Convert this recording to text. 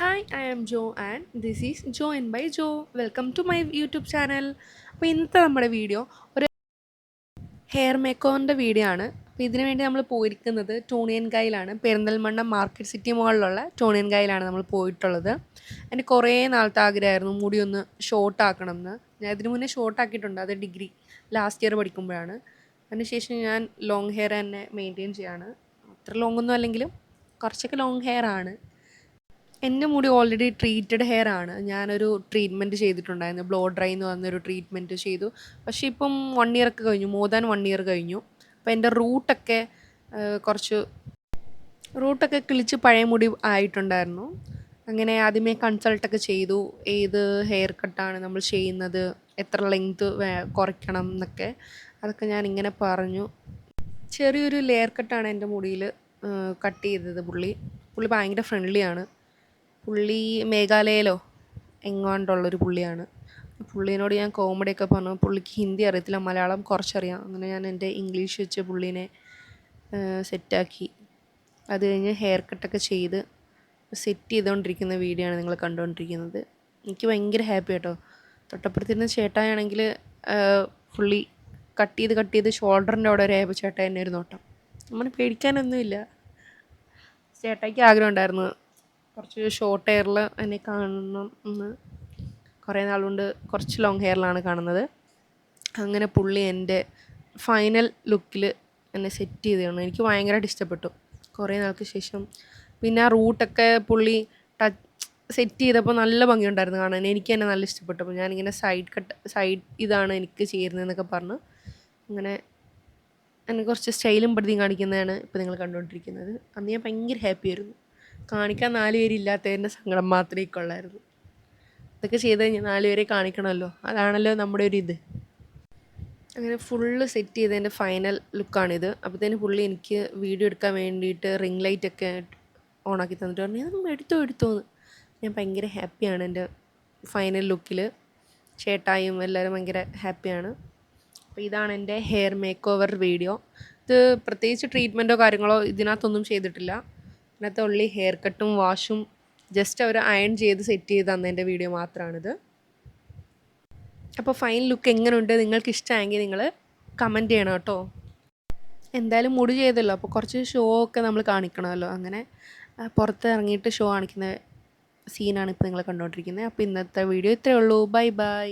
Hi I am Jo and this is Jo N by Jo welcome to my YouTube channel അപ്പോൾ ഇന്നത്തെ നമ്മുടെ video ഒരു hair മേക്കോറിന്റെ video ആണ്. അപ്പോൾ ഇതിനു വേണ്ടി നമ്മൾ പോയിരിക്കുന്നത് ടൂണിയൻകായിലാണ് പെരിന്തൽമണ്ണ മാർക്കറ്റ് സിറ്റി മോളിലുള്ള ടൂണിയൻകായിലാണ് നമ്മൾ പോയിട്ടുള്ളത്. എന്റെ കുറേ നാളത്തെ ആഗ്രഹമായിരുന്നു. മുടി ഒന്ന് ഷോർട്ട് ആക്കണം എന്ന് ഞാൻ ഇതിനു മുന്നേ ഷോർട്ട് ആക്കിയിട്ടുണ്ട്. അത് ഡിഗ്രി ലാസ്റ്റ് ഇയർ പഠിക്കുമ്പോഴാണ്. അതിനുശേഷം ഞാൻ ലോങ് ഹെയർ തന്നെ മെയിന്റെയിൻ ചെയ്യാണ്. അത്ര ലോങ്ങൊന്നും അല്ലെങ്കിലും കുറച്ചൊക്കെ ലോങ് ഹെയർ ആണ്. എന്റെ മുടി ഓൾറെഡി ട്രീറ്റഡ് ഹെയർ ആണ്. ഞാനൊരു ട്രീറ്റ്മെന്റ് ചെയ്തിട്ടുണ്ടായിരുന്നു. ബ്ലോ ഡ്രൈ എന്ന് പറഞ്ഞൊരു ട്രീറ്റ്മെന്റ് ചെയ്തു. പക്ഷേ ഇപ്പം വൺ ഇയർ ഒക്കെ കഴിഞ്ഞു. മോർ ദാൻ വൺ ഇയർ കഴിഞ്ഞു. അപ്പോൾ എന്റെ റൂട്ടൊക്കെ കുറച്ച് റൂട്ടൊക്കെ കിളിച്ച് പഴയ മുടി ആയിട്ടുണ്ടായിരുന്നു. അങ്ങനെ ആദ്യമേ കൺസൾട്ടൊക്കെ ചെയ്തു. ഏത് ഹെയർ കട്ടാണ് നമ്മൾ ചെയ്യുന്നത്? എത്ര ലെങ്ത് കുറയ്ക്കണം എന്നൊക്കെ. അതൊക്കെ ഞാൻ ഇങ്ങനെ പറഞ്ഞു. ചെറിയൊരു ലെയർ കട്ടാണ് എന്റെ മുടിയിൽ കട്ട് ചെയ്തത് പുള്ളി. പുള്ളി ഭയങ്കര ഫ്രണ്ട്ലിയാണ് പുള്ളി മേഘാലയയിലോ എങ്ങാണ്ടുള്ളൊരു പുള്ളിയാണ്. പുള്ളീനോട് ഞാൻ കോമഡിയൊക്കെ പറഞ്ഞു. പുള്ളിക്ക് ഹിന്ദി അറിയത്തില്ല മലയാളം കുറച്ചറിയാം. അങ്ങനെ ഞാൻ എന്റെ ഇംഗ്ലീഷ് വെച്ച് പുള്ളീനെ സെറ്റാക്കി അത് കഴിഞ്ഞ് ഹെയർ കട്ടൊക്കെ ചെയ്ത് സെറ്റ് ചെയ്തുകൊണ്ടിരിക്കുന്ന വീഡിയോ ആണ് നിങ്ങൾ കണ്ടുകൊണ്ടിരിക്കുന്നത് എനിക്ക് ഭയങ്കര ഹാപ്പി കേട്ടോ തൊട്ടപ്പുറത്തിരുന്ന ചേട്ടായാണെങ്കിൽ പുള്ളി കട്ട് ചെയ്ത് കട്ട് ചെയ്ത് ഷോൾഡറിന്റെ അവിടെ ഒരു ഏപ്പ ചേട്ടാ എന്നെ ഒരു നോട്ടം നമ്മൾ പേടിക്കാനൊന്നുമില്ല. ചേട്ടായിക്ക് ആഗ്രഹം ഉണ്ടായിരുന്നു കുറച്ച് ഷോർട്ട് ഹെയറിൽ എന്നെ കാണണം എന്ന് കുറേ നാളുകൊണ്ട് കുറച്ച് ലോങ് ഹെയറിലാണ് കാണുന്നത്. അങ്ങനെ പുള്ളി എന്റെ ഫൈനൽ ലുക്കിൽ എന്നെ സെറ്റ് ചെയ്ത് തന്നു. എനിക്ക് ഭയങ്കരമായിട്ട് ഇഷ്ടപ്പെട്ടു. കുറേ നാൾക്ക് ശേഷം പിന്നെ ആ റൂട്ടൊക്കെ പുള്ളി ടച്ച് സെറ്റ് ചെയ്തപ്പോൾ നല്ല ഭംഗിയുണ്ടായിരുന്നു കാണാൻ. എനിക്ക് തന്നെ നല്ല ഇഷ്ടപ്പെട്ടു. അപ്പോൾ ഞാനിങ്ങനെ സൈഡ് കട്ട് സൈഡ് ഇതാണ് എനിക്ക് ചേരുന്നതെന്നൊക്കെ പറഞ്ഞു. അങ്ങനെ എന്നെ കുറച്ച് സ്റ്റൈലും പെടുത്തി കാണിക്കുന്നതാണ് ഇപ്പോൾ നിങ്ങൾ കണ്ടുകൊണ്ടിരിക്കുന്നത്. അന്ന് ഞാൻ ഭയങ്കര ഹാപ്പി ആയിരുന്നു. കാണിക്കാൻ നാല് പേരില്ലാത്തതിന്റെ സങ്കടം മാത്രമേ കൊള്ളായിരുന്നു അതൊക്കെ ചെയ്ത് കഴിഞ്ഞാൽ നാല് പേരെ കാണിക്കണമല്ലോ? അതാണല്ലോ നമ്മുടെ ഒരു ഇത്. അങ്ങനെ ഫുള്ള് സെറ്റ് ചെയ്തതിന്റെ ഫൈനൽ ലുക്കാണിത് അപ്പോഴത്തേന് പുള്ളി എനിക്ക് വീഡിയോ എടുക്കാൻ വേണ്ടിയിട്ട് റിംഗ് ലൈറ്റ് ഒക്കെ ഓണാക്കി തന്നിട്ട് പറഞ്ഞു ഇതൊന്നും എടുത്തോ എടുത്തോന്ന് ഞാൻ ഭയങ്കര ഹാപ്പിയാണ് എന്റെ ഫൈനൽ ലുക്കിൽ ചേട്ടായും എല്ലാവരും ഭയങ്കര ഹാപ്പിയാണ് അപ്പോൾ ഇതാണ് എന്റെ ഹെയർ മേക്ക് ഓവർ വീഡിയോ ഇത് പ്രത്യേകിച്ച് ട്രീറ്റ്മെന്റോ കാര്യങ്ങളോ ഇതിനകത്തൊന്നും ചെയ്തിട്ടില്ല. ഇതിനകത്ത് ഉള്ളി ഹെയർ കട്ടും വാഷും ജസ്റ്റ് അവർ അയൺ ചെയ്ത് സെറ്റ് ചെയ്ത് തന്നതിന്റെ വീഡിയോ മാത്രമാണിത് അപ്പോൾ ഫൈൻ ലുക്ക് എങ്ങനെയുണ്ട് നിങ്ങൾക്ക് ഇഷ്ടമായെങ്കിൽ നിങ്ങൾ കമന്റ് ചെയ്യണം കേട്ടോ. എന്തായാലും മുടി ചെയ്തല്ലോ. അപ്പോൾ കുറച്ച് ഷോ ഒക്കെ നമ്മൾ കാണിക്കണമല്ലോ. അങ്ങനെ പുറത്ത് ഇറങ്ങിയിട്ട് ഷോ കാണിക്കുന്ന സീനാണ് ഇപ്പോൾ നിങ്ങൾ കണ്ടുകൊണ്ടിരിക്കുന്നത് അപ്പോൾ ഇന്നത്തെ വീഡിയോ ഇത്രയേ ഉള്ളൂ. Bye bye